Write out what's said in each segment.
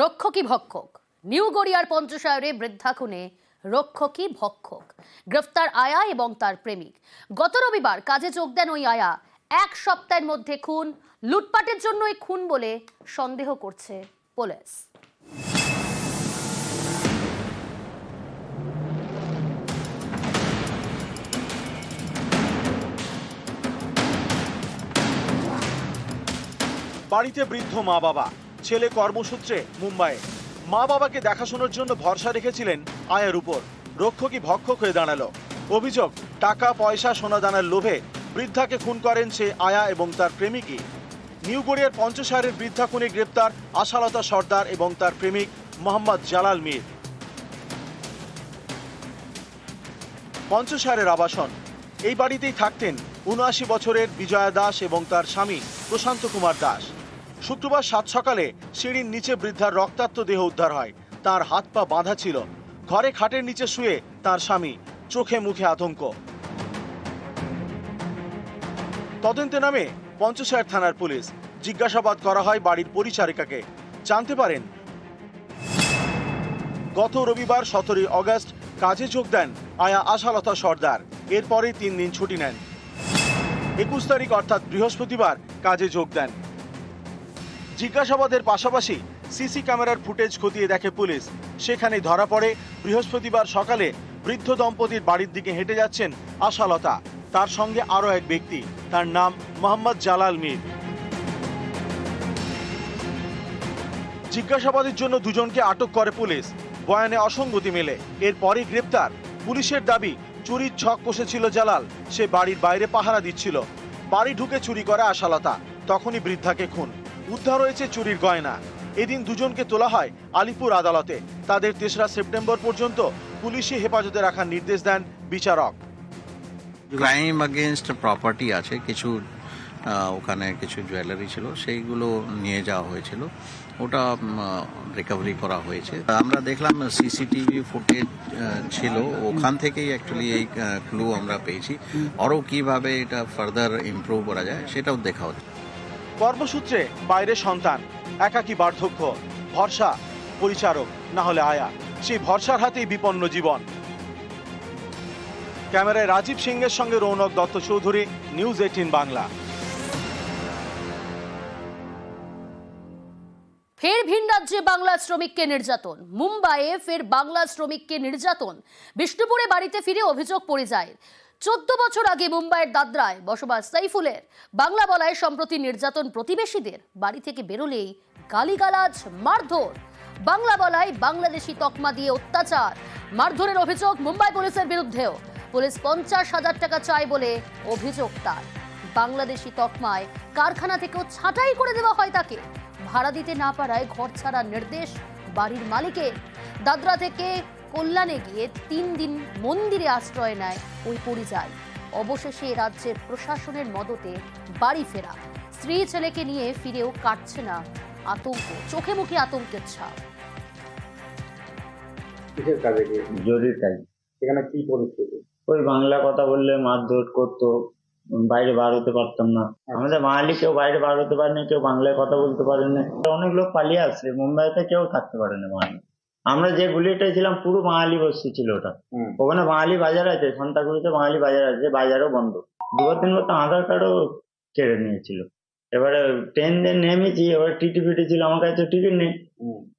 রক্ষকী ভক্ষক। New গড়িয়ার পঞ্চশায়রে বৃদ্ধা খুনে রক্ষকী ভক্ষক। গ্রেফতার আয়া এবং তার প্রেমিক। গত রবিবার কাজে যোগ দেন ওই আয়া। এক সপ্তাহের মধ্যে খুন, লুটপাটের জন্যই খুন বলে সন্দেহ করছে পুলিশ। বাড়িতে বৃদ্ধ মা বাবা ছেলে কর্মসূত্রে মুম্বাইয়ে। মা বাবাকে দেখাশোনার জন্য ভরসা রেখেছিলেন আয়ের উপর। রক্ষকই ভক্ষক হয়ে দাঁড়াল। অভিযোগ, টাকা, পয়সা, সোনা দানার লোভে বৃদ্ধাকে খুন করেন সে আয়া এবং তার প্রেমিকই। নিউ গড়িয়ার পঞ্চশহরের বৃদ্ধা খুনে গ্রেপ্তার আশালতা সর্দার এবং তার প্রেমিক মোহাম্মদ জালাল মীর। পঞ্চশহরের আবাসন। এই বাড়িতেই থাকতেন উনআশি বছরের বিজয়া দাস এবং তার স্বামী প্রশান্ত কুমার দাস। শুক্রবার সাত সকালে সিঁড়ির নিচে বৃদ্ধার রক্তাক্ত দেহ উদ্ধার হয়। তার হাত পা বাঁধা ছিল। ঘরে খাটের নিচে শুয়ে তার স্বামী চোখে মুখে আতঙ্ক। তদন্তে নামে পঞ্চশহর থানার পুলিশ। জিজ্ঞাসাবাদ করা হয় বাড়ির পরিচারিকাকে। জানতে পারেন, গত রবিবার সতেরোই অগস্ট কাজে যোগ দেন আয়া আশালতা সর্দার। এরপরে তিন দিন ছুটি নেন। একুশ তারিখ অর্থাৎ বৃহস্পতিবার কাজে যোগ দেন। জিজ্ঞাসাবাদের পাশাপাশি সিসি ক্যামেরার ফুটেজ খতিয়ে দেখে পুলিশ। সেখানে ধরা পড়ে, বৃহস্পতিবার সকালে বৃদ্ধ দম্পতির বাড়ির দিকে হেঁটে যাচ্ছেন আশালতা। তার সঙ্গে আরও এক ব্যক্তি, তার নাম মোহাম্মদ জালাল মীর। জিজ্ঞাসাবাদের জন্য দুজনকে আটক করে পুলিশ। বয়ানে অসঙ্গতি মেলে। এরপরই গ্রেপ্তার। পুলিশের দাবি, চুরির ছক কষেছিল জালাল। সে বাড়ির বাইরে পাহারা দিচ্ছিল। বাড়ি ঢুকে চুরি করে আশালতা। তখনই বৃদ্ধাকে খুন। উদ্ধার হয়েছে চুরির গয়না। এদিন দুজনকে তোলা হয় আলিপুর আদালতে। তাদের তেসরা সেপ্টেম্বর পর্যন্ত পুলিশি হেফাজতে রাখার নির্দেশ দেন বিচারক। ক্রাইম আগেনস্ট প্রপার্টি আছে। কিছু ওখানে কিছু জুয়েলারি ছিল, সেইগুলো নিয়ে যাওয়া হয়েছিল। ওটা রিকভারি করা হয়েছে। আমরা দেখলাম সিসিটিভি ফুটেজ ছিল। ওখান থেকেই অ্যাকচুয়ালি এই ক্লু আমরা পেয়েছি। আরও কীভাবে এটা ফার্দার ইমপ্রুভ করা যায়, সেটাও দেখা হচ্ছে। কর্মসূত্রে বাইরে সন্তান, একাকী বার্ধক্য, ভরসা, পরিচারক, না হলে আয়া। সেই ভরসার হাতেই বিপন্ন জীবন। ক্যামেরায় রাজীব সিংয়ের সঙ্গে রৌনক দত্ত চৌধুরী, নিউজ এইটিন বাংলা। ফের ভিন রাজ্যে বাংলা শ্রমিককে নির্যাতন। মুম্বাইয়ে ফের বাংলা শ্রমিককে নির্যাতন। বিষ্ণুপুরে বাড়িতে ফিরে অভিযোগ পরিযায়ের। চোদ্দ বছর আগে মুম্বাইয়ের দাদরায় বসবাস সাইফুলের বাংলা বলায় সম্প্রতি নির্যাতন প্রতিবেশীদের। বাড়ি থেকে বেরোলেই গালিগালাজ, মারধর। বাংলা বলায় বাংলাদেশি তকমা দিয়ে অত্যাচার। মারধরের অভিযোগ মুম্বাই পুলিশের বিরুদ্ধেও। পুলিশ পঞ্চাশ হাজার টাকা চায় বলে অভিযোগ তার। বাংলাদেশি তকমায় কারখানা থেকেও ছাঁটাই করে দেওয়া হয় তাকে। ভাড়া দিতে না পারায় ঘর ছাড়ার নির্দেশ বাড়ির মালিকের। দাদরা থেকে কল্যাণে গিয়ে তিন দিন মন্দিরে আশ্রয় নেয় ওই পরিযায়। অবশেষে রাজ্যের প্রশাসনের মদতে বাড়ি ফেরা। স্ত্রী ছেলেকে নিয়ে ফিরেও কাটছে না আতঙ্ক চোখে মুখে আতঙ্কের ছাপ। কিসের কাজে গিয়ে? জরির কাজ। সেখানে কি পরিস্থিতি? ওই বাংলা কথা বললে মারধর করতো বাইরে বার হতে পারতাম না। আমাদের বাঙালি কেউ বাইরে বার হতে পারেনি কেউ বাংলায় কথা বলতে পারেনি। অনেক লোক পালিয়ে আসছে মুম্বাইতে কেউ থাকতে পারে না বাঙালি আমরা যে গুলিটাই ছিলাম পুরো বাঙালি বস্তি ছিল ওটা। ওখানে বাঙালি বাজার আছে সন্তাকুড়িতে বাঙালি বাজার আছে বাজারও বন্ধ। দুবার তিন মতো আধার কার্ডও কেড়ে নিয়েছিল। এবারে ট্রেন দিয়ে নেমেছি এবার টিটি ফিটি ছিল আমার কাছে টিকিট নেই।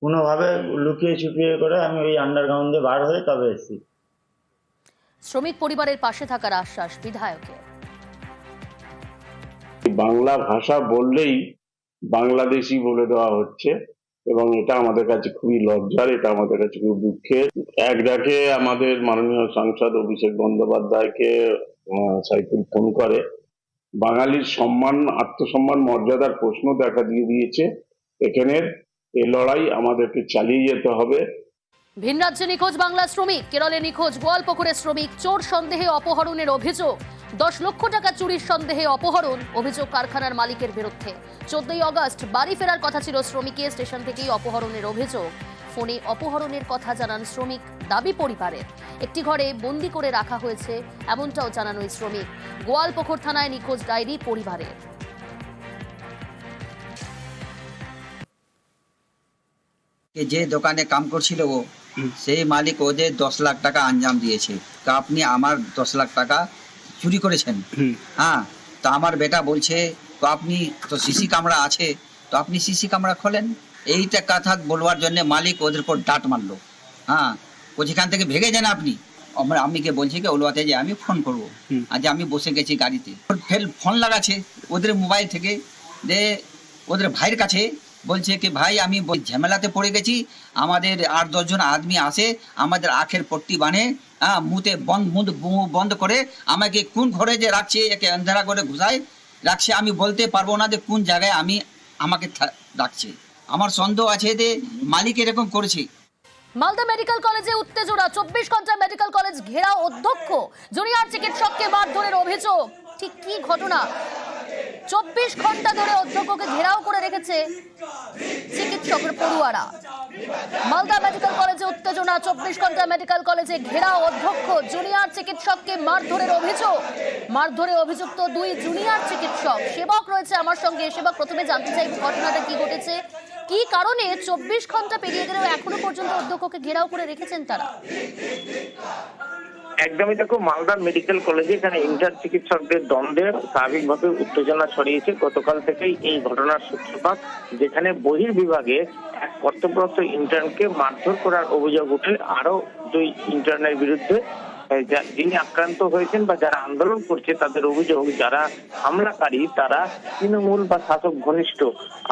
কোনোভাবে লুকিয়ে চুপিয়ে করে আমি ওই আন্ডারগ্রাউন্ড দিয়ে বার হয়ে তবে এসেছি। শ্রমিক পরিবারের পাশে থাকার আশ্বাস বিধায়কের বাংলা ভাষা বললেই বাংলাদেশি বলে দেওয়া হচ্ছে। এবং এটা আমাদের কাছে খুবই লজ্জার, এটা আমাদের কাছে খুব দুঃখের। এক ডাকে আমাদের মাননীয় সাংসদ অভিষেক বন্দ্যোপাধ্যায়কে সাইফুল ফোন করে। বাঙালির সম্মান, আত্মসম্মান, মর্যাদার প্রশ্ন দেখা দিয়ে দিয়েছে। এখানের এ লড়াই আমাদেরকে চালিয়ে যেতে হবে। ভিন রাজ্যে নিখোঁজ বাংলা শ্রমিক, কেরলে নিখোঁজ গোয়ালপুকুরের শ্রমিক, চোর সন্দেহে অপহরণের অভিযোগ। দশ লক্ষ টাকা চুরির সন্দেহে অপহরণ অভিযোগ কারখানার মালিকের বিরুদ্ধে। চোদ্দই অগস্ট বাড়ি ফেরার কথা ছিল শ্রমিকের স্টেশন থেকেই অপহরণের অভিযোগ। ফোনে অপহরণের কথা জানান শ্রমিক দাবি পরিবারের। একটি ঘরে বন্দি করে রাখা হয়েছে এমনটাও জানান ওই শ্রমিক। গোয়ালপুকুর থানায় নিখোঁজ ডায়েরি পরিবারের। যে দোকানে কাম করছিল ও সেই মালিক ওদের দশ লাখ টাকা আঞ্জাম দিয়েছে। তো আপনি আমার দশ লাখ টাকা চুরি করেছেন। হ্যাঁ তো আমার বেটা বলছে তো আপনি তো সিসি ক্যামেরা আছে তো আপনি সিসি ক্যামেরা খোলেন এইটা কথা বলবার জন্য মালিক ওদের উপর ডাট মারলো। হ্যাঁ ও যেখান থেকে ভেগে যান আপনি আমার আম্মিকে বলছে কি ওলুয়াতে যে আমি ফোন করব। আজ আমি বসে গেছি গাড়িতে। ফের ফোন লাগাচ্ছে ওদের মোবাইল থেকে যে ওদের ভাইয়ের কাছে বলছে কি, ভাই, আমি ঝামেলাতে পড়ে গেছি। আমাদের আট দশজন আদমি আসে আমাদের আখের পট্টি বানে হ্যাঁ মুতে বন্ধ মুখ বন্ধ করে আমাকে কোন ঘরে যে রাখছে, একে অন্ধেরা করে ঘুষায়, রাখছে। আমি বলতে পারব না যে কোন জায়গায় আমি আমাকে রাখছে। আমার সন্দেহ আছে যে মালিক এরকম করেছে। মালদা মেডিকেল কলেজে উত্তেজনা, চব্বিশ ঘণ্টা মেডিকেল কলেজ ঘেরা অধ্যক্ষ। জুনিয়র চিকিৎসককে মারধরের অভিযোগ। ঠিক কি ঘটনা? চব্বিশ ঘণ্টা ধরে অধ্যক্ষকে ঘেরাও করে রেখেছে চিকিৎসকের পড়ুয়ারা। মালদা মেডিকেল কলেজে উত্তেজনা, চব্বিশ ঘণ্টা মেডিকেল কলেজে ঘেরাও অধ্যক্ষ জুনিয়র চিকিৎসককে মারধরের অভিযোগ। মারধরে অভিযুক্ত দুই জুনিয়র চিকিৎসক। সেবক রয়েছে আমার সঙ্গে। সেবক, প্রথমে জানতে চাই ঘটনাটা কি ঘটেছে। কি কারণে চব্বিশ ঘণ্টা পেরিয়ে গেলেও এখনও পর্যন্ত অধ্যক্ষকে ঘেরাও করে রেখেছেন তারা? একদমই দেখো, মালদা মেডিকেল কলেজে এখানে ইন্টার চিকিৎসকদের দ্বন্দ্বের স্বাভাবিকভাবে উত্তেজনা ছড়িয়েছে। গতকাল থেকেই এই ঘটনার সূত্রপাত, যেখানে বহির বিভাগে এক কর্তব্যরত ইন্টার্নকে মারধর করার অভিযোগ উঠে আরও দুই ইন্টার্নের বিরুদ্ধে যিনি আক্রান্ত হয়েছেন বা যারা আন্দোলন করছে, তাদের অভিযোগ, যারা হামলাকারী, তারা তৃণমূল বা শাসক ঘনিষ্ঠ।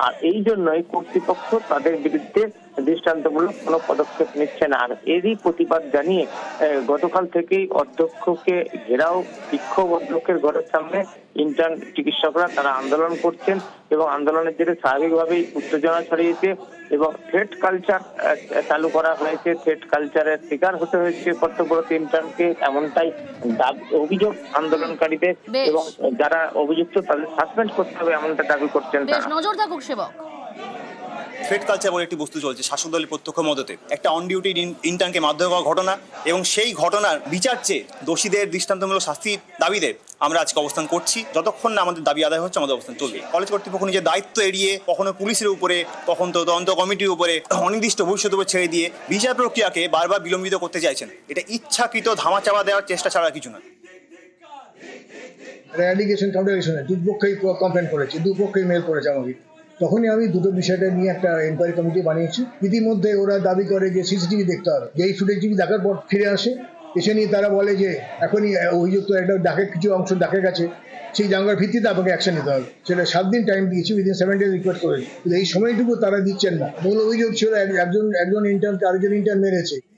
আর এই জন্যই কর্তৃপক্ষ তাদের বিরুদ্ধে দৃষ্টান্তমূলক কোনো পদক্ষেপ নিচ্ছে না। আর এরই প্রতিবাদ জানিয়ে গতকাল থেকেই অধ্যক্ষকে ঘেরাও বিক্ষোভ অধ্যক্ষের ঘরের সামনে ইন্টার্ন চিকিৎসকরা তারা আন্দোলন করছেন এবং আন্দোলনের জেরে স্বাভাবিকভাবেই উত্তেজনা ছড়িয়েছে এবং থ্রেট কালচার চালু করা হয়েছে। থ্রেট কালচারের শিকার হতে হয়েছে কর্তব্যরত ইন্টার্নকে এমনটাই অভিযোগ আন্দোলনকারীদের এবং যারা অভিযুক্ত তাদের সাসপেন্ড করতে হবে এমনটা দাবি করছেন তারা। নজর থাকুক সেবক। ফেড কালচার বলে একটি বস্তু চলছে, শাসক দলের প্রত্যক্ষ মদতে। একটা অন ডিউটি ইন্টার্নকে মারধর করার ঘটনা এবং সেই ঘটনার বিচার চেয়ে দোষীদের দৃষ্টান্তমূলক শাস্তির দাবিতে আমরা আজকে অবস্থান করছি। যতক্ষণ না আমাদের দাবি আদায় হচ্ছে, আমাদের অবস্থান চলবে। কলেজ কর্তৃপক্ষ নিজের দায়িত্ব এড়িয়ে কখনো পুলিশের উপরে, কখন তো তদন্ত কমিটির উপরে অনির্দিষ্ট ভবিষ্যতের উপর ছেড়ে দিয়ে বিচার প্রক্রিয়াকে বারবার বিলম্বিত করতে চাইছেন। এটা ইচ্ছাকৃত ধামাচাপা দেওয়ার চেষ্টা ছাড়া কিছু না অ্যালিগেশন কাউন্টার দুপক্ষেই কমপ্লেন করেছে, দুপক্ষেই মেল করেছে আমাকে। তখনই আমি দুটো বিষয়টা নিয়ে একটা এনকোয়ারি কমিটি বানিয়েছি। ইতিমধ্যে ওরা দাবি করে যে সিসিটিভি দেখতে হবে। যে এই যেই সিসিটিভি দেখার পর ফিরে আসে, এসে নিয়ে তারা বলে যে, এখনই অভিযুক্ত একটা ডাকের কিছু অংশ দেখা গেছে সেই জায়গার ভিত্তিতে আপনাকে অ্যাকশন নিতে হবে। সেটা সাত দিন টাইম দিয়েছি উইদিন সেভেন ডেজ রিকোয়েস্ট করেছি। এই সময়টুকু তারা দিচ্ছেন না। মূল অভিযোগ ছিল এক- একজন একজন ইন্টার্নকে আরেকজন ইন্টার্ন মেরেছে।